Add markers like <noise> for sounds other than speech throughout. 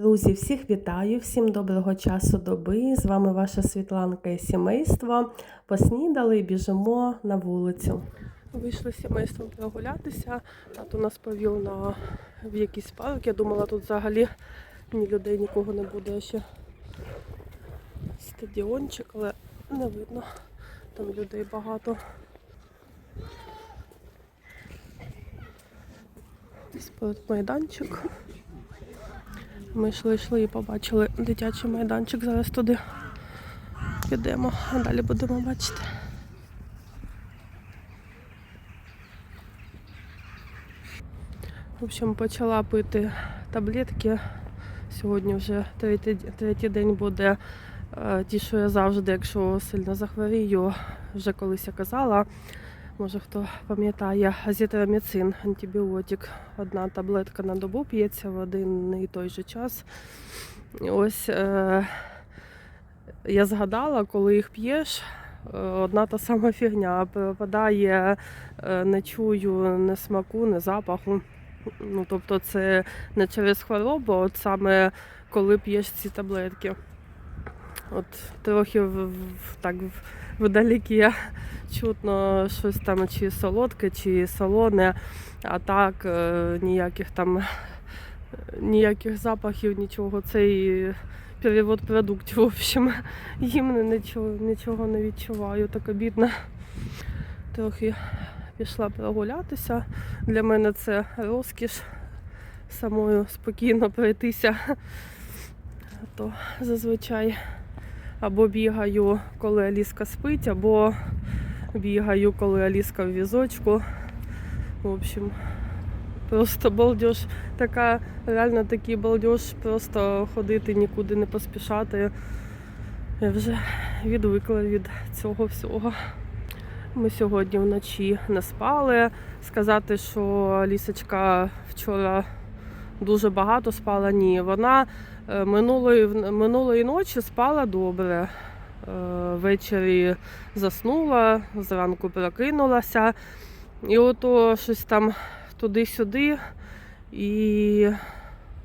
Друзі, всіх вітаю, всім доброго часу доби. З вами ваша Світланка і сімейство. Поснідали і біжимо на вулицю. Вийшли з сімейством прогулятися. Тато нас повів на в якийсь парк. Я думала, тут взагалі ні людей, нікого не буде ще стадіончик, але не видно. Там людей багато. Спортмайданчик. Ми йшли, йшли і побачили дитячий майданчик. Зараз туди підемо, а далі будемо бачити. В общем, почала пити таблетки. Сьогодні вже третій, третій день буде е, ті, що я завжди, якщо сильно захворію, вже колись я казала. Може хто пам'ятає, азітроміцин, антибіотик. Одна таблетка на добу п'ється в один і той же час. Ось е, я згадала, коли їх п'єш, е, одна та сама фігня. Пропадає, е, не чую ні смаку, ні запаху. Ну, тобто це не через хворобу, от саме коли п'єш ці таблетки. От трохи в, так вдалекі чутно щось там чи солодке, чи солоне, а так е, ніяких там е, ніяких запахів, нічого. Цей перевод продуктів, в общем, їм нічого, нічого не відчуваю, так обідно. Трохи пішла прогулятися. Для мене це розкіш самою спокійно пройтися. То зазвичай або бігаю, коли Аліска спить, або бігаю, коли Аліска в візочку. В общем, просто балдеж. Така, реально такий балдеж, просто ходити нікуди не поспішати. Я вже відвикла від цього всього. Ми сьогодні вночі не спали. Сказати, що лісочка вчора дуже багато спала, ні. Вона е, минулої, минулої ночі спала добре. Е, Ввечері заснула, зранку прокинулася. І ото щось там туди-сюди. І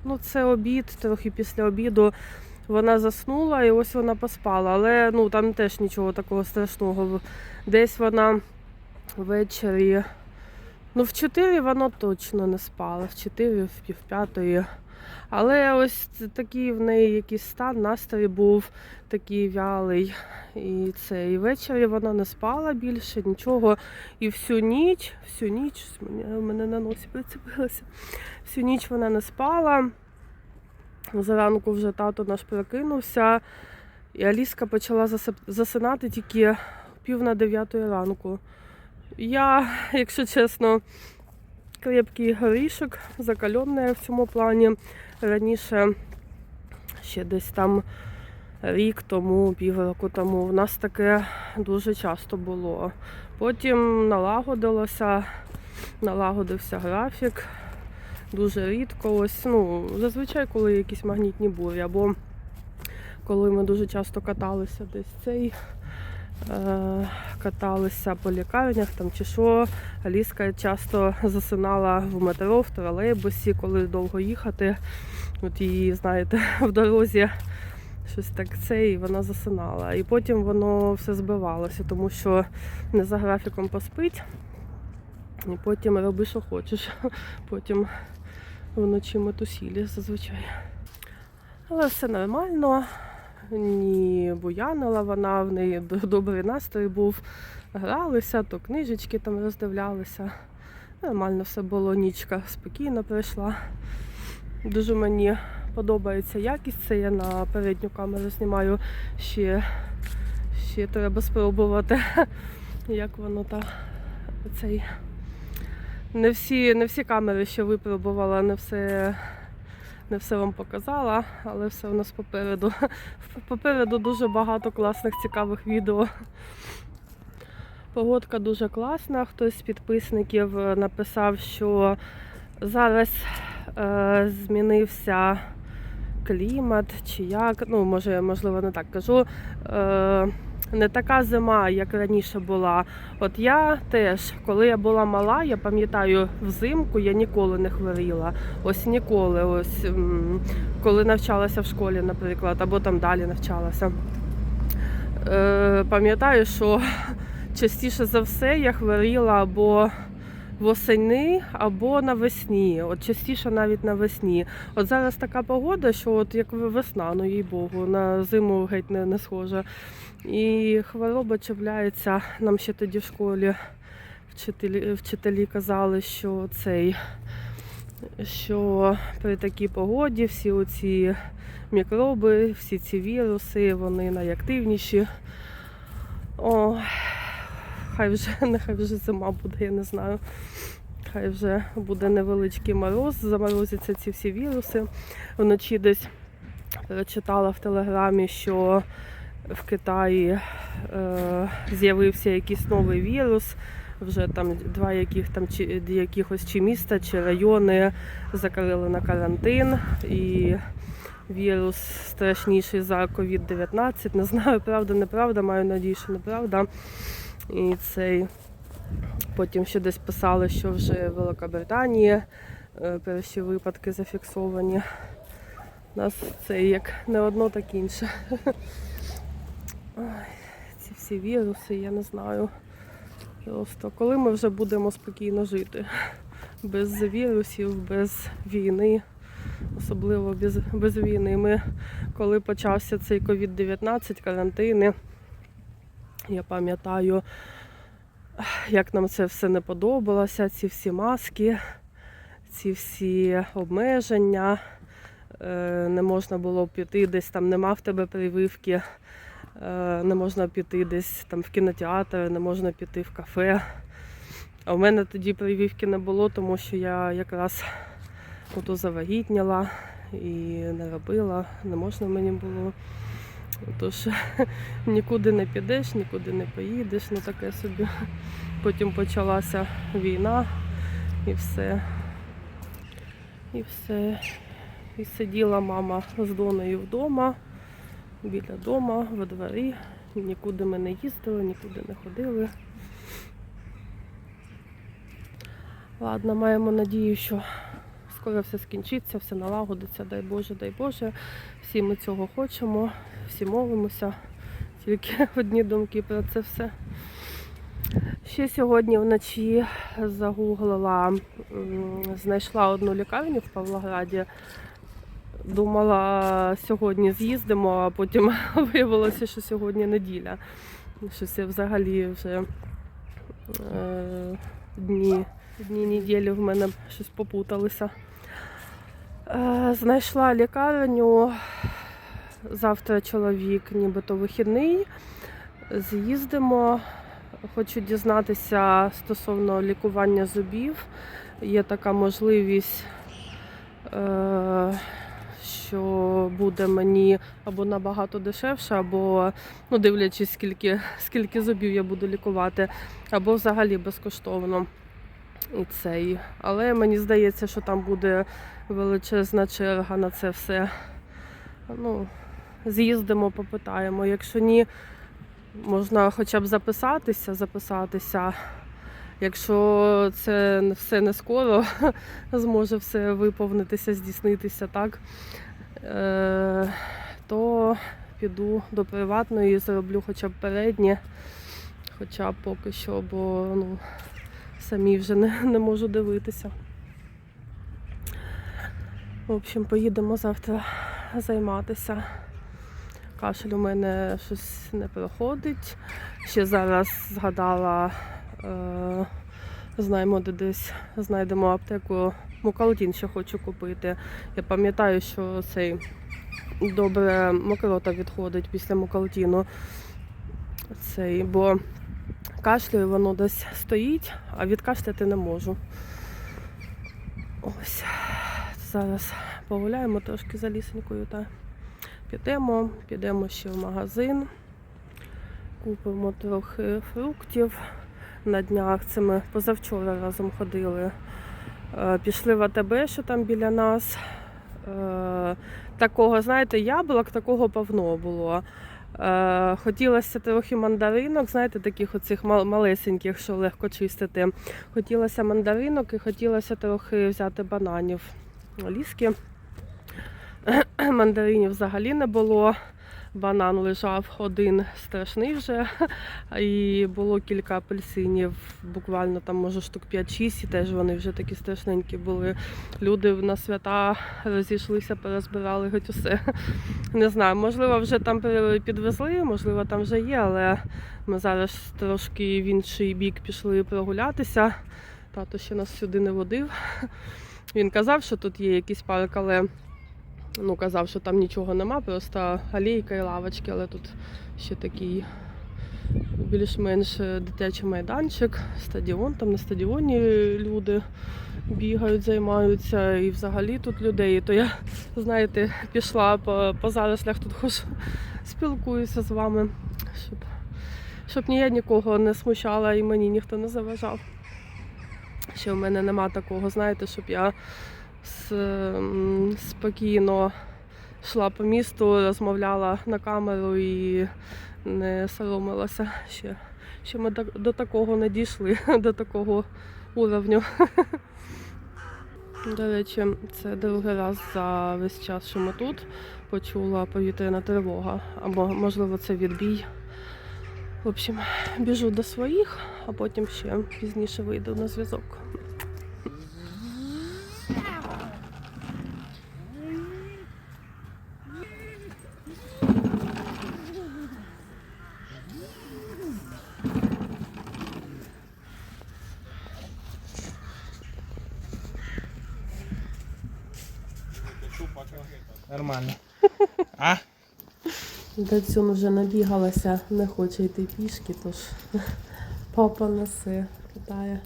ну, це обід, трохи після обіду вона заснула і ось вона поспала. Але ну, там теж нічого такого страшного. Десь вона ввечері. Ну, в 4 вона точно не спала, в 4, в пів п'ятої. Але ось такий в неї якийсь стан, настрій був такий вялий. І це ввечері вона не спала більше, нічого. І всю ніч, всю ніч, мене, мене на носі прицепилося. Всю ніч вона не спала. Зранку вже тато наш прокинувся. І Аліска почала засинати тільки пів на дев'ятої ранку. Я, якщо чесно, крепкий горішок, закальонна в цьому плані. Раніше, ще десь там рік тому, півроку тому, в нас таке дуже часто було. Потім налагодилося, налагодився графік. Дуже рідко. Ось, ну, зазвичай, коли якісь магнітні бурі, або коли ми дуже часто каталися десь цей. Е, каталися по лікарнях там чи що. Аліска часто засинала в метро, в тролейбусі, коли довго їхати. От її, знаєте, <laughs> в дорозі щось так це, і вона засинала. І потім воно все збивалося, тому що не за графіком поспить, і потім роби, що хочеш. <laughs> Потім вночі метусілі зазвичай. Але все нормально ні буянила вона, в неї добрий настрій був. Гралися, то книжечки там роздивлялися. Нормально все було, нічка спокійно пройшла. Дуже мені подобається якість. Це я на передню камеру знімаю. Ще, ще треба спробувати, <laughs> як воно та цей. Не всі, не всі камери ще випробувала, не все не все вам показала, але все у нас попереду. <laughs> Попереду дуже багато класних, цікавих відео. Погодка дуже класна. Хтось з підписників е, написав, що зараз е, змінився клімат, чи як, ну, може, можливо, не так кажу. Е, не така зима, як раніше була. От я теж, коли я була мала, я пам'ятаю, взимку я ніколи не хворіла. Ось ніколи. Ось коли навчалася в школі, наприклад, або там далі навчалася. Е, пам'ятаю, що частіше за все я хворіла або восени, або навесні. От частіше навіть навесні. От зараз така погода, що от як весна, ну їй Богу, на зиму геть не, не схожа. І хвороба чіпляється. Нам ще тоді в школі вчителі, вчителі казали, що цей, що при такій погоді всі оці мікроби, всі ці віруси, вони найактивніші. О, хай вже, <laughs> нехай вже зима буде, я не знаю. Хай вже буде невеличкий мороз, заморозяться ці всі віруси. Вночі десь прочитала в телеграмі, що в Китаї е, з'явився якийсь новий вірус. Вже там два яких там чи якихось чи міста, чи райони закрили на карантин. І вірус страшніший за COVID-19. Не знаю, правда, неправда, маю надію, що неправда. І цей потім ще десь писали, що вже в Великобританії е, перші випадки зафіксовані. У нас це як не одно, так інше. <laughs> Ой, ці всі віруси, я не знаю. Просто коли ми вже будемо спокійно жити. Без вірусів, без війни, особливо без, без війни. Ми, коли почався цей COVID-19, карантини, я пам'ятаю, як нам це все не подобалося, ці всі маски, ці всі обмеження. Е, Не можна було піти десь там, нема в тебе прививки, не можна піти десь там в кінотеатр, не можна піти в кафе. А в мене тоді прививки не було, тому що я якраз ото завагітніла і не робила, не можна мені було. Тож <laughs> нікуди не підеш, нікуди не поїдеш, ну таке собі. Потім почалася війна і все. І все. І сиділа мама з донею вдома, біля дома, во дворі. Нікуди ми не їздили, нікуди не ходили. Ладно, маємо надію, що скоро все скінчиться, все налагодиться, дай Боже, дай Боже. Всі ми цього хочемо, всі молимося. Тільки <laughs> одні думки про це все. Ще сьогодні вночі загуглила, знайшла одну лікарню в Павлограді. Думала, сьогодні з'їздимо, а потім <laughs> виявилося, що сьогодні неділя. Щось я взагалі вже е, дні, дні неділі в мене щось попуталися. Е, знайшла лікарню. Завтра чоловік нібито вихідний. З'їздимо. Хочу дізнатися стосовно лікування зубів. Є така можливість, е, що буде мені або набагато дешевше, або ну, дивлячись, скільки, скільки зубів я буду лікувати, або взагалі безкоштовно. І цей. Але мені здається, що там буде величезна черга на це все. Ну, з'їздимо, попитаємо. Якщо ні, можна хоча б записатися, записатися. Якщо це все не скоро, <laughs> зможе все виповнитися, здійснитися, так, то піду до приватної зроблю хоча б переднє, хоча поки що, бо ну, самі вже не, не можу дивитися. В общем, поїдемо завтра займатися. Кашель у мене щось не проходить. Ще зараз згадала, е, знаємо, де десь знайдемо аптеку. Мукалтін ще хочу купити. Я пам'ятаю, що цей добре мокрота відходить після мукалтіну. Цей, бо кашлюю, воно десь стоїть, а відкашляти не можу. Ось. Зараз погуляємо трошки за лісенькою та підемо, підемо ще в магазин, купимо трохи фруктів. На днях це ми позавчора разом ходили. Е, Пішли в АТБ, що там біля нас. Е, Такого, знаєте, яблук такого повно було. Е, хотілося трохи мандаринок, знаєте, таких оцих малесеньких, що легко чистити. Хотілося мандаринок і хотілося трохи взяти бананів. Ліски. <clears throat> Мандаринів взагалі не було. Банан лежав один страшний вже, і було кілька апельсинів, буквально там, може, штук 5-6, і теж вони вже такі страшненькі були. Люди на свята розійшлися, порозбирали геть усе. Не знаю, можливо, вже там підвезли, можливо, там вже є, але ми зараз трошки в інший бік пішли прогулятися. Тато ще нас сюди не водив. Він казав, що тут є якийсь парк, але ну, казав, що там нічого нема, просто алейка і лавочки, але тут ще такий більш-менш дитячий майданчик, стадіон, там на стадіоні люди бігають, займаються, і взагалі тут людей. То я, знаєте, пішла по, по зарослях тут хоч спілкуюся з вами, щоб, щоб ні я нікого не смущала і мені ніхто не заважав. Що в мене нема такого, знаєте, щоб я спокійно йшла по місту, розмовляла на камеру і не соромилася ще. Ще ми до, такого не дійшли, <laughs> до такого уровню. <laughs> До речі, це другий раз за весь час, що ми тут почула повітряна тривога. Або, можливо, це відбій. В общем, біжу до своїх, а потім ще пізніше вийду на зв'язок. Нормально. А? Дацюн вже набігалася, не хоче йти пішки, тож папа несе, питає.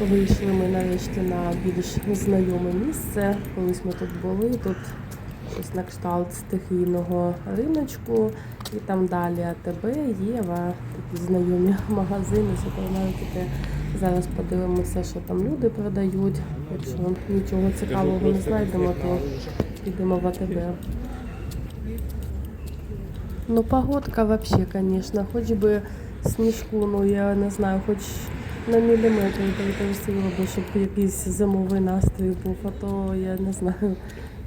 Вийшли ми нарешті на більш знайоме місце. Колись ми тут були, тут щось на кшталт стихійного риночку, і там далі АТБ, Єва, знайомі магазини, супермаркети. Зараз подивимося, що там люди продають. Якщо нічого цікавого не знайдемо, то підемо в АТБ. Ну, погодка вообще, конечно, хоч би сніжку, ну я не знаю, хоч на міліметр притрусило би, щоб якийсь зимовий настрій був, а то я не знаю.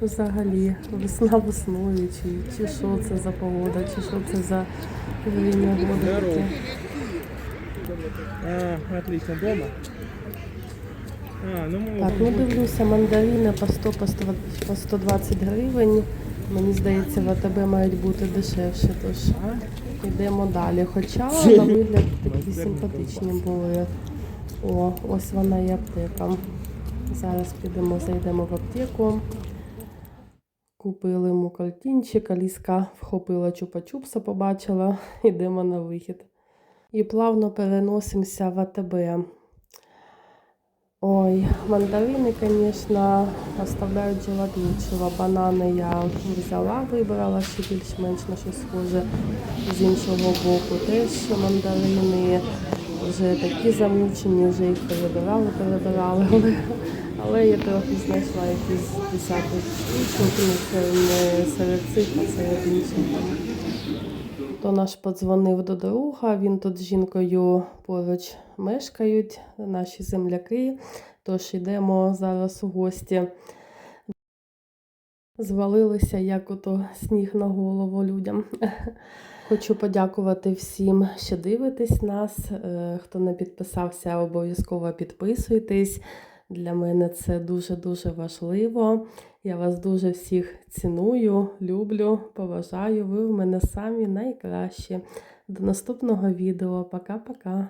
Взагалі, весна весною, чи, чи що це за погода, чи що це за время года. А, отлично. Дома? А, ну Так, ну дивлюся, мандарини по 100, по 100, по 120 гривень. Мені здається, в АТБ мають бути дешевше, тож йдемо далі. Хоча <laughs> на вигляд такі симпатичні були. О, ось вона і аптека. Зараз підемо, зайдемо в аптеку. Купили мукалтінчик, Аліска вхопила чупа-чупса, побачила, <laughs> йдемо на вихід. І плавно переносимося в АТБ. Ой, мандарины, конечно, оставляють желати лучшего. Банани я взяла, вибрала ще більш-менш на щось схоже. З іншого боку теж мандарини вже такі замучені, вже їх перебирали, перебирали. Але, я трохи знайшла якісь десяток штучок, ну це не серед цих, а серед інших. То наш подзвонив до друга, він тут з жінкою поруч мешкають, наші земляки. Тож йдемо зараз у гості. Звалилися як ото сніг на голову людям. <laughs> Хочу подякувати всім, що дивитесь нас. Е, Хто не підписався, обов'язково підписуйтесь. Для мене це дуже-дуже важливо. Я вас дуже всіх ціную, люблю, поважаю. Ви в мене самі найкращі. До наступного відео. Пока-пока.